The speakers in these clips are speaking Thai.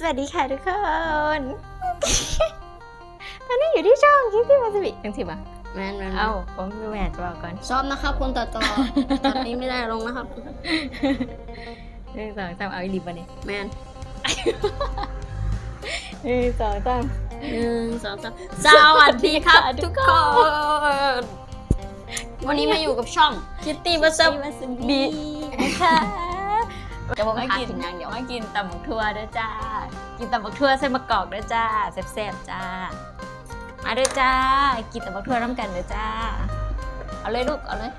สวัสดีค่ะทุกคนตอนนี้อยู่ที่ช่องคิดที่มาสบิจังสิบะแมนแมนเอ้าผมดูแม่จะบอกก่อนซ้อมนะครับคนต่อต่อตอนนี้ไม่ได้ลงนะครับหนึ่งสองสามเอาอีลิบมาเนี่ยแมนหนึ่งสองสามหนึ่งสองสามสวัสดีครับทุกคน วันนี้มาอยู่กับช่องคิตตี้บัสมาสบีบีนะคะ จะบอกมาว่ากิกินนอย่างเดียวมากินตำบักทั่วด้วยจ้า กินตำบักทั่วใส่มะกอกด้วยจ้าแซ่บๆจ้า มาด้วยจ้า กินตำบักทั่วน้ำกันด้วยจ้า เอาเลยลูก เอาเลย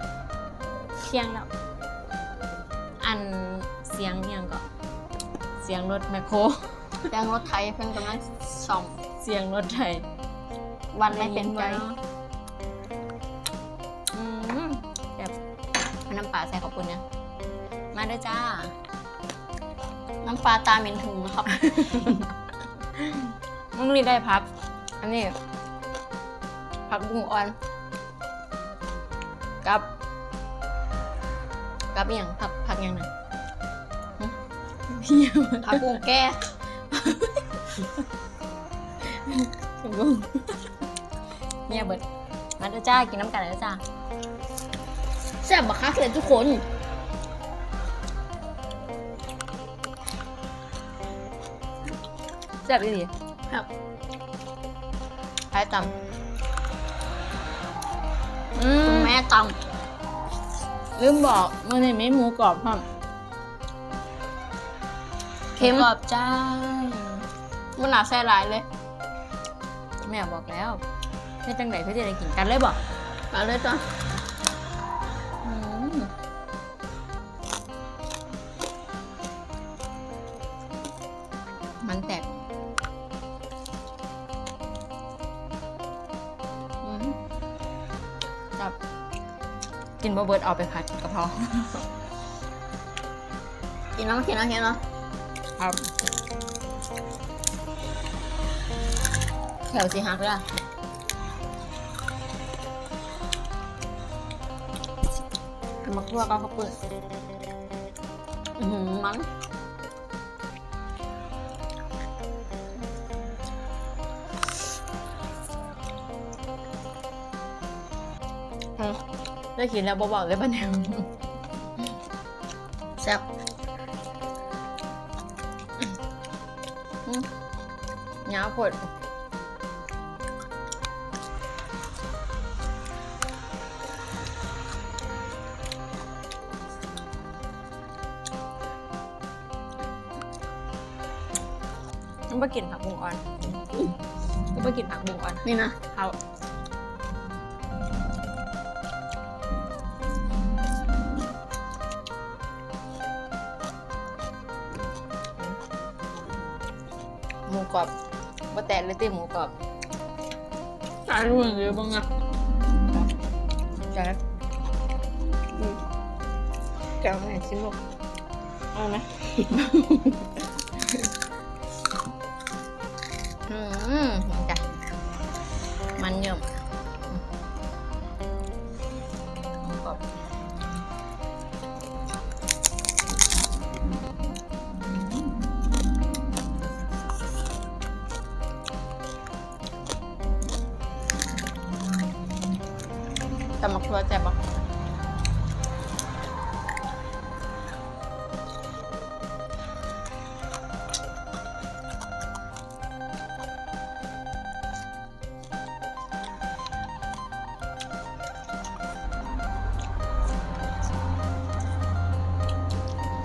เที่ยงแล้ว อันเสียงอิหยังก็ เสียงรถแมคโครยางรถไทยเพิ่งกำลังซ่อม เสียงรถไถวันไม่เป็นใจอืมแบบน้ำปลาใส่ขอบคุณเนี่ยมาด้วยจ้า น้ำปลาตาเหม็นถุงนะครับมึงรีได้พัก อันนี้พักบุ้งอ่อน กับ กับอหย่างพักพักอหย่างหนึ่งพี่ยังผักบุ้งแก้บุ้งเนี่ยเบิดมาด้วยจ้ากินน้ำกันเลยจ้า แซ่บบักคักเลยทุกคน ซ่บดีครับใช้ตำอืคุณมแม่ตลืมบอกมันนี่ไม่หมูกรอบพร้อมำเค็มกรอบจ้ามันหนาแซ่หลายเลยแม่บอกแล้วไม่จังไหนเพื่อจะได้กินกันเลยบอกมาเลยจ้ะอืมมันแตก จับกินบะเบิร์ดเอาไปผัดกะเพรากินแล้วกินแล้วกินแล้วครับแถวสีหักเลยอะมักทั่วก็เขาวเปิด อือหือมัน ได้กินแล้วบอกเลยบ้านแนวแซ่บหยาผดมันไปกินผักบุ้งอ่อนมันไปกินผักบุ้งอ่อน นี่นะเขา หมูกรอบบ่แตกเลยติหมูกรอบตายรุ่นเลยบ้างอะแจ๊คอืมแกวไหนชิมลูกเอาไหม แต่มักทัวแจ่บปะ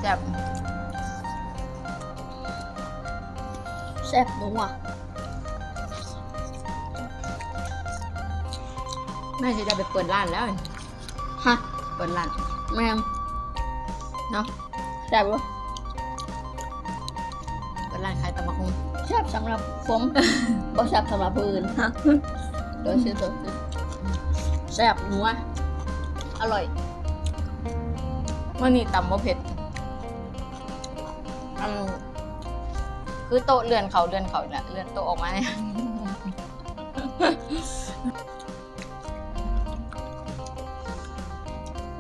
แจ่บแซ่บนัว แม่จะได้ไปเปิดร้านแล้วฮะเปิดร้านแม่งเนาะแซ่บวะเปิดร้านขายตำบักหุ่งแซ่บสำหรับผมบ่แซ่บสำหรับผู้อื่นฮะโดยซื้อตัวซื้อแซ่บนัวอร่อยมื่อนี้ตำบ่เผ็ดอืมคือโต๊ะเลื่อนเขาเลื่อนเขาแหละเลื่อนโต๊ะออกมาเนี่ย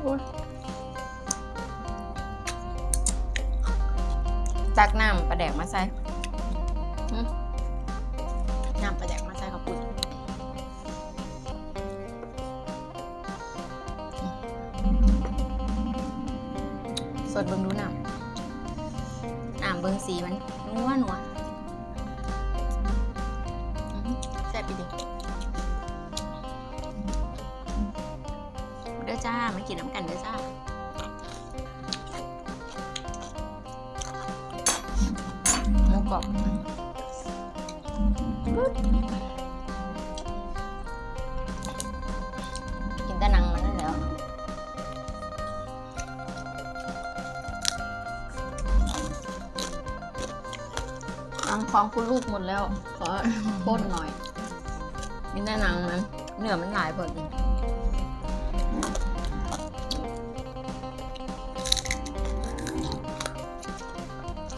ตักน้ำปลาแดกมาใส่อืมน้ำปลาแดกมาใส่ข้าวปุ้นสดเบิ่งดูน้ำน้ำเบิ่งสีมันนัวนัว จ้า มากินน้ำกันเด้อจ้าหมูกรอบกินแต่นังมันนั่นแหล้วนังของคุณลูกหมดแล้ว ขอป้นหน่อยกินแต่นังมันเนื้อมันหลายเบิด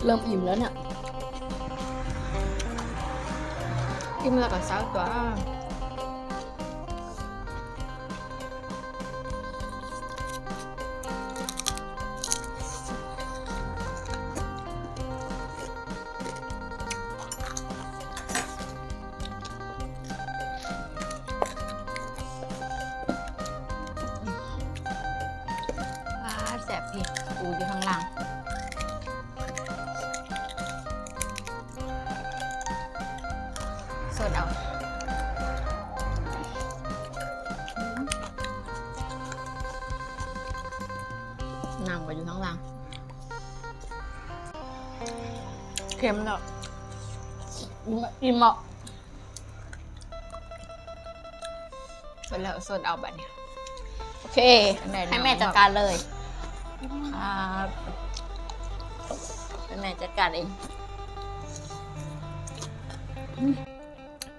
เริ่มอิ่มแล้วเนี่ย กินแล้วก็เศร้าตัว สดเอาน้ำก็อยู่ข้างล่างเค็มแล้วอิ่มอะสดแล้วสดเอาบัดเนี่ยโอเค ให้แม่จัดการเลยครับให้แม่จัดการเอง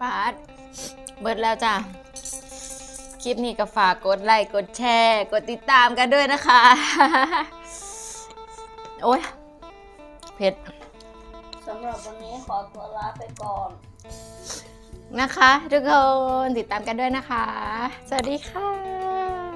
ปาดเบิดแล้วจ้ะ คลิปนี้ก็ฝากกดไลค์กดแชร์ กดติดตามกันด้วยนะคะ โอ้ยเผ็ดสำหรับวันนี้ขอตัวลาไปก่อน นะคะ ทุกคนติดตามกันด้วยนะคะ สวัสดีค่ะ